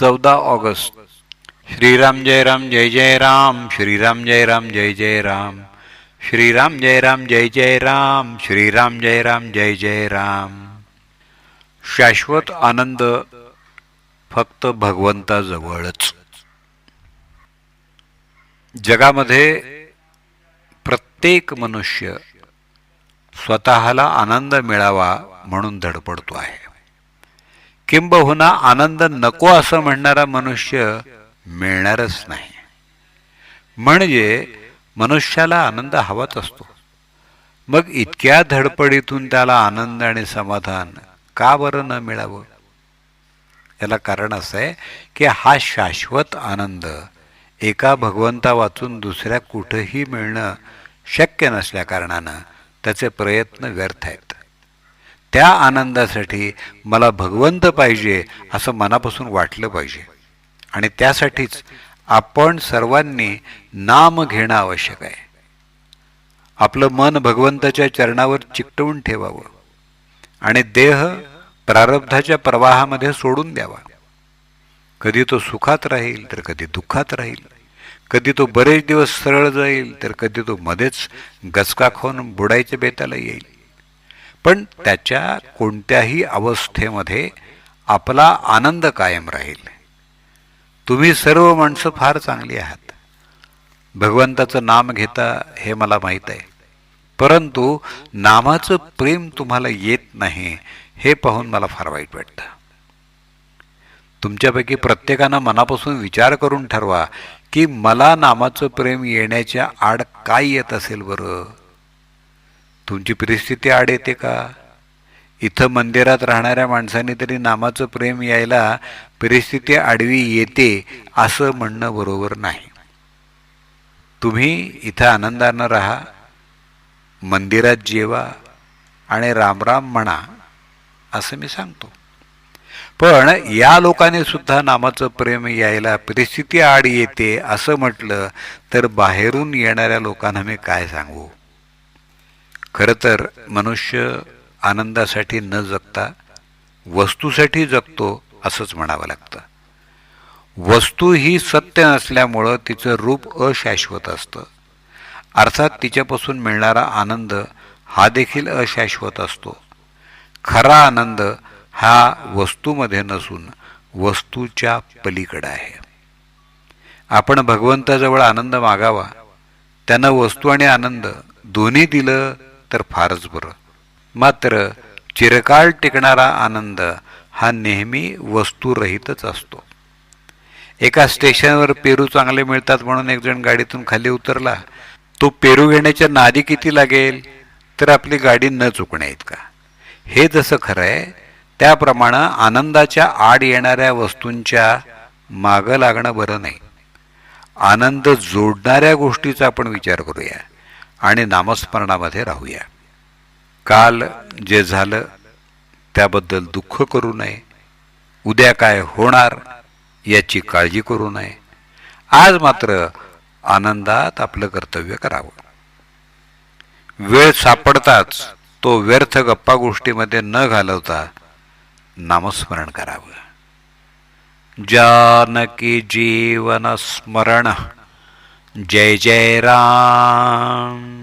चौदा ऑगस्ट. श्रीराम जय राम जय जय राम. श्रीराम जय राम जय जय राम. श्रीराम जय राम जय जय राम. श्रीराम जय राम जय जय राम. शाश्वत आनंद फक्त भगवंताजवळच. जगामध्ये प्रत्येक मनुष्य स्वतःला आनंद मिळावा म्हणून धडपडतो आहे. किंबहुना आनंद नको असं म्हणणारा मनुष्य मिळणारच नाही. म्हणजे मनुष्याला आनंद हवाच असतो. मग इतक्या धडपडीतून त्याला आनंद आणि समाधान का बरं न मिळावं? याला कारण असं आहे की हा शाश्वत आनंद एका भगवंता वाचून दुसऱ्या कुठंही मिळणं शक्य नसल्या कारणानं त्याचे प्रयत्न व्यर्थ आहेत. त्या आनंदासाठी मला भगवंत पाहिजे असं मनापासून वाटलं पाहिजे. आणि त्यासाठीच आपण सर्वांनी नाम घेणं आवश्यक आहे. आपलं मन भगवंताच्या चरणावर चिकटवून ठेवावं. आणि देह प्रारब्धाच्या प्रवाहामध्ये सोडून द्यावा. कधी तो सुखात राहील तर कधी दुःखात राहील. कधी तो बरेच दिवस सरळ जाईल तर कधी तो मध्येच गचका खाऊन बुडायच्या बेताला येईल. पण त्याच्या कोणत्याही अवस्थेमध्ये आपला आनंद कायम राहील. तुम्ही सर्व माणसं फार चांगली आहात. भगवंताचं नाम घेता हे मला माहीत आहे. परंतु नामाचं प्रेम तुम्हाला येत नाही हे पाहून मला फार वाईट वाटतं. तुमच्यापैकी प्रत्येकानं मनापासून विचार करून ठरवा की मला नामाचं प्रेम येण्याच्या आड काय येत असेल बरं? तुमची परिस्थिती आड येते का? इथं मंदिरात राहणाऱ्या माणसाने तरी नामाचं प्रेम यायला परिस्थिती आडवी येते असं म्हणणं बरोबर नाही. तुम्ही इथं आनंदानं राहा मंदिरात जेवा आणि रामराम म्हणा असं मी सांगतो. पण या लोकांनी सुद्धा नामाचं प्रेम यायला परिस्थिती आड येते असं म्हटलं तर बाहेरून येणाऱ्या लोकांना मी काय सांगू? खरं तर मनुष्य आनंदासाठी न जगता वस्तूसाठी जगतो असंच म्हणावं लागतं. वस्तू ही सत्य नसल्यामुळं तिचं रूप अशाश्वत असतं. अर्थात तिच्यापासून मिळणारा आनंद हा देखील अशाश्वत असतो. खरा आनंद हा वस्तूमध्ये नसून वस्तूच्या पलीकडं आहे. आपण भगवंताजवळ आनंद मागावा. त्यानं वस्तू आणि आनंद दोन्ही दिलं तर फारच बरं. मात्र चिरकाळ टिकणारा आनंद हा नेहमी वस्तूरहितच असतो. एका स्टेशनवर पेरू चांगले मिळतात म्हणून एक जण गाडीतून खाली उतरला. तो पेरू घेण्याच्या नादी किती लागेल तर आपली गाडी न चुकण्या इतका. हे जसं खरं आहे त्याप्रमाणे आनंदाच्या आड येणाऱ्या वस्तूंच्या मागं लागणं बरं नाही. आनंद जोडणाऱ्या गोष्टीचा आपण विचार करूया. आणि नामस्मरणामध्ये राहूया. काल जे झालं त्याबद्दल दुःख करू नये. उद्या काय होणार याची काळजी करू नये. आज मात्र आनंदात आपलं कर्तव्य करावं. वेळ सापडताच तो व्यर्थ गप्पा गोष्टीमध्ये न घालवता नामस्मरण करावं. जानकी जीवन स्मरण. जय जय राम।